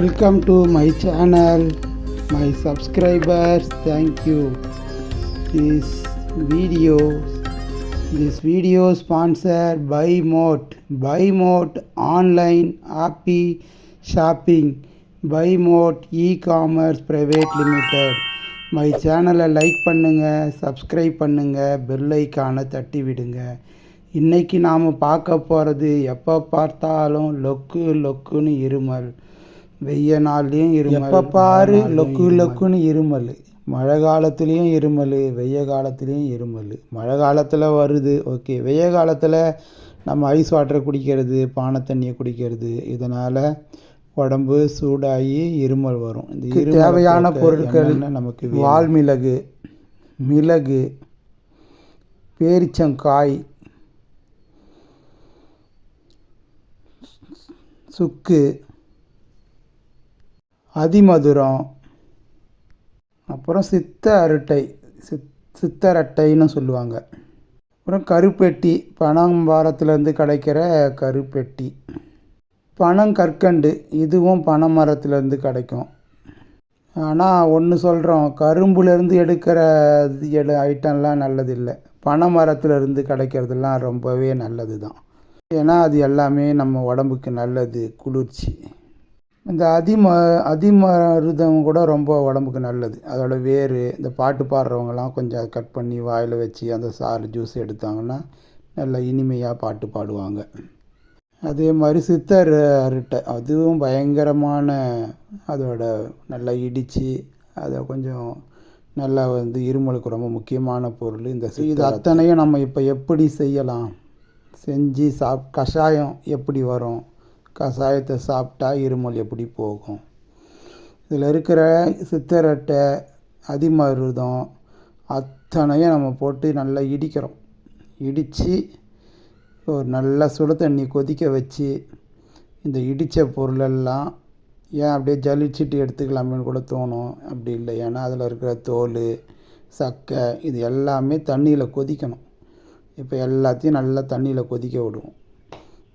Welcome to my channel my subscribers thank you this video this video sponsor by mod by mod online happy shopping by mod e commerce private limited my சேனலை like பண்ணுங்கள் subscribe பண்ணுங்கள் பெல்லைக்கான தட்டி விடுங்க இன்றைக்கி நாம் பார்க்க போகிறது எப்போ பார்த்தாலும் லொக்கு லொக்குன்னு இருமல் வெய்ய நாள்லேயும் இருமல் எப்போ பாரு லொக்கு லொக்குன்னு இருமல். மழை காலத்துலேயும் இருமல் வெய்ய காலத்துலேயும் இருமல். மழை காலத்தில் வருது ஓகே. வெய்ய காலத்தில் நம்ம ஐஸ் வாட்டரை குடிக்கிறது பானை தண்ணியை குடிக்கிறது இதனால் உடம்பு சூடாகி இருமல் வரும். இந்த தேவையான பொருட்கள் நமக்கு வால்மிளகு மிளகு பேரிச்சங்காய் சுக்கு அதிமதுரம். அப்புறம் சித்த அரட்டை சித் சித்தரட்டைன்னு சொல்லுவாங்க. அப்புறம் கருப்பெட்டி பனம்பாரத்துலேருந்து கிடைக்கிற கருப்பெட்டி. பனங்கற்கண்டு இதுவும் பனை மரத்துலேருந்து கிடைக்கும். ஆனால் ஒன்று சொல்கிறோம் கரும்புலேருந்து எடுக்கிற எடு ஐட்டம்லாம் நல்லதில்லை. பனை மரத்துலேருந்து கிடைக்கிறதுலாம் ரொம்பவே நல்லது தான் ஏன்னா அது எல்லாமே நம்ம உடம்புக்கு நல்லது குளிர்ச்சி. இந்த அதிம அதிமருதம் கூட ரொம்ப உடம்புக்கு நல்லது. அதோட வேர் இந்த பாட்டு பாடுறவங்கலாம் கொஞ்சம் கட் பண்ணி வாயில் வச்சு அந்த சாறு ஜூஸ் எடுத்தாங்கன்னா நல்லா இனிமையாக பாட்டு பாடுவாங்க. அதே மாதிரி சித்தர் அருட்டை அதுவும் பயங்கரமான அதோட நல்லா இடித்து அதை கொஞ்சம் நல்லா வந்து இருமலுக்கு ரொம்ப முக்கியமான பொருள் இந்த இது அத்தனையும் நம்ம இப்போ எப்படி செய்யலாம்? செஞ்சு சாப் கஷாயம் எப்படி வரும்? கஷாயத்தை சாப்பிட்டா இருமல் எப்படி போகும்? இதில் இருக்கிற சித்தரட்டை அதிமருதம் அத்தனையும் நம்ம போட்டு நல்லா இடிக்கிறோம். இடித்து ஒரு நல்லா சுடு தண்ணி கொதிக்க வச்சு இந்த இடித்த பொருளெல்லாம் ஏன் அப்படியே ஜலிச்சுட்டு எடுத்துக்கலாமேன்னு கூட தோணும். அப்படி இல்லை. ஏன்னா அதில் இருக்கிற தோல் சக்கை இது எல்லாமே தண்ணியில் கொதிக்கணும். இப்போ எல்லாத்தையும் நல்லா தண்ணியில் கொதிக்க விடுவோம்.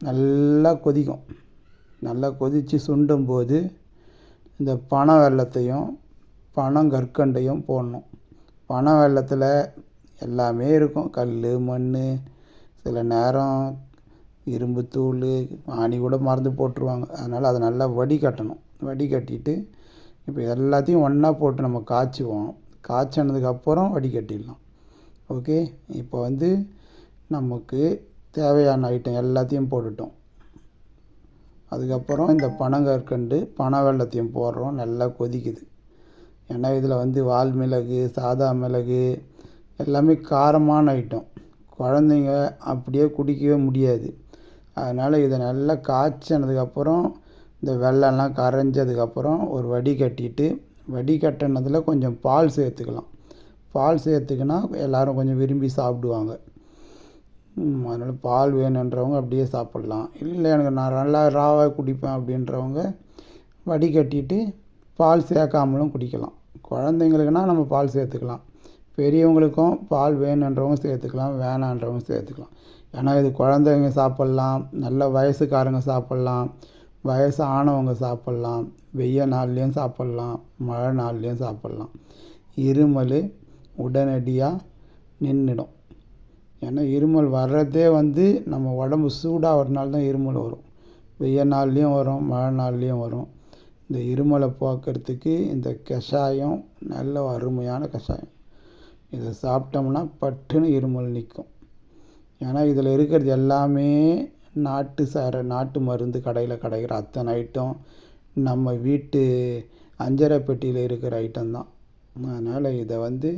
நல்லா கொதிக்கும். நல்லா கொதித்து சுண்டும் போது இந்த பனை வெள்ளத்தையும் பனங்கற்கண்டையும் போடணும். பனை வெள்ளத்தில் எல்லாமே இருக்கும். கல் மண் சில நேரம் இரும்பு தூள் ஆணி கூட மறந்து போட்டுருவாங்க. அதனால் அதை நல்லா வடிகட்டணும். வடிகட்டிட்டு இப்போ எல்லாத்தையும் ஒன்றா போட்டு நம்ம காய்ச்சுவோம். காய்ச்சினதுக்கப்புறம் வடிகட்டிடலாம். ஓகே? இப்போ வந்து நமக்கு தேவையான ஐட்டம் எல்லாத்தையும் போட்டுட்டோம். அதுக்கப்புறம் இந்த பனங்கற்கண்டு பனை வெள்ளத்தையும் போடுறோம். நல்லா கொதிக்குது. ஏன்னா இதில் வந்து வால் மிளகு சாதா மிளகு எல்லாமே காரமான ஐட்டம் குழந்தைங்க அப்படியே குடிக்கவே முடியாது. அதனால் இதை நல்லா காய்ச்சினதுக்கப்புறம் இந்த வெள்ளம்லாம் கரைஞ்சதுக்கப்புறம் ஒரு வடி கட்டிட்டு வடி கட்டினதில் கொஞ்சம் பால் சேர்த்துக்கலாம். பால் சேர்த்துக்கினா எல்லோரும் கொஞ்சம் விரும்பி சாப்பிடுவாங்க. அதனால் பால் வேணுன்றவங்க அப்படியே சாப்பிட்லாம். இல்லை எனக்கு நான் நல்லா ராவாக குடிப்பேன் அப்படின்றவங்க வடிகட்டிட்டு பால் சேர்க்காமலும் குடிக்கலாம். குழந்தைங்களுக்குனா நம்ம பால் சேர்த்துக்கலாம். பெரியவங்களுக்கும் பால் வேணுன்றவங்க சேர்த்துக்கலாம் வேணான்றவங்க சேர்த்துக்கலாம். ஏன்னா இது குழந்தைங்க சாப்பிட்லாம் நல்ல வயசுக்காரங்க சாப்பிட்லாம் வயசு ஆனவங்க சாப்பிட்லாம் வெய்ய நாள்லேயும் சாப்பிட்லாம் மழை நாள்லேயும் சாப்பிட்லாம். இருமல் உடனடியாக நின்றுடும் ஏன்னா இருமல் வர்றதே வந்து நம்ம உடம்பு சூடாகிறதுனால தான் இருமல் வரும். வெய்ய நாள்லேயும் வரும் மழை நாள்லேயும் வரும். இந்த இருமலை போக்குறதுக்கு இந்த கஷாயம் நல்ல அருமையான கஷாயம். இதை சாப்பிட்டோம்னா பட்டுன்னு இருமல் நிற்கும். ஏன்னா இதில் இருக்கிறது எல்லாமே நாட்டு சார நாட்டு மருந்து கடையில் கிடைக்கிற அத்தனை ஐட்டம். நம்ம வீட்டு அஞ்சரை பெட்டியில் இருக்கிற ஐட்டம் தான் அதனால் இதை வந்து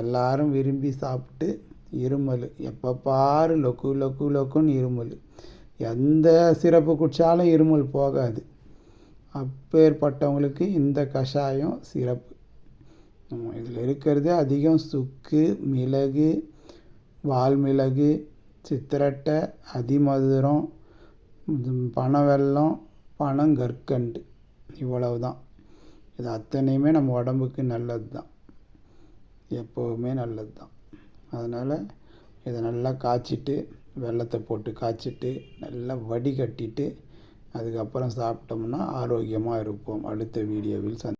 எல்லாரும் விரும்பி சாப்பிட்டு இருமல். எப்போ பாரு லொக்கு லொக்கு லொக்குன்னு இருமல். எந்த சிறப்பு குடித்தாலும் இருமல் போகாது. அப்பேற்பட்டவங்களுக்கு இந்த கஷாயம் சிறப்பு. இதில் இருக்கிறது அதிகம் சுக்கு மிளகு வால்மிளகு சித்திரட்டை அதிமதுரம் பனவெல்லம் பனங்கற்கண்டு. இவ்வளவு தான் இது அத்தனையுமே நம்ம உடம்புக்கு நல்லது தான் எப்போவுமே நல்லது தான் அதனால் இதை நல்லா காய்ச்சிட்டு வெள்ளத்தை போட்டு காய்ச்சிட்டு நல்லா வடிகட்டிட்டு அதுக்கப்புறம் சாப்பிட்டோம்னா ஆரோக்கியமாக இருப்போம். அடுத்த வீடியோவில் சந்தி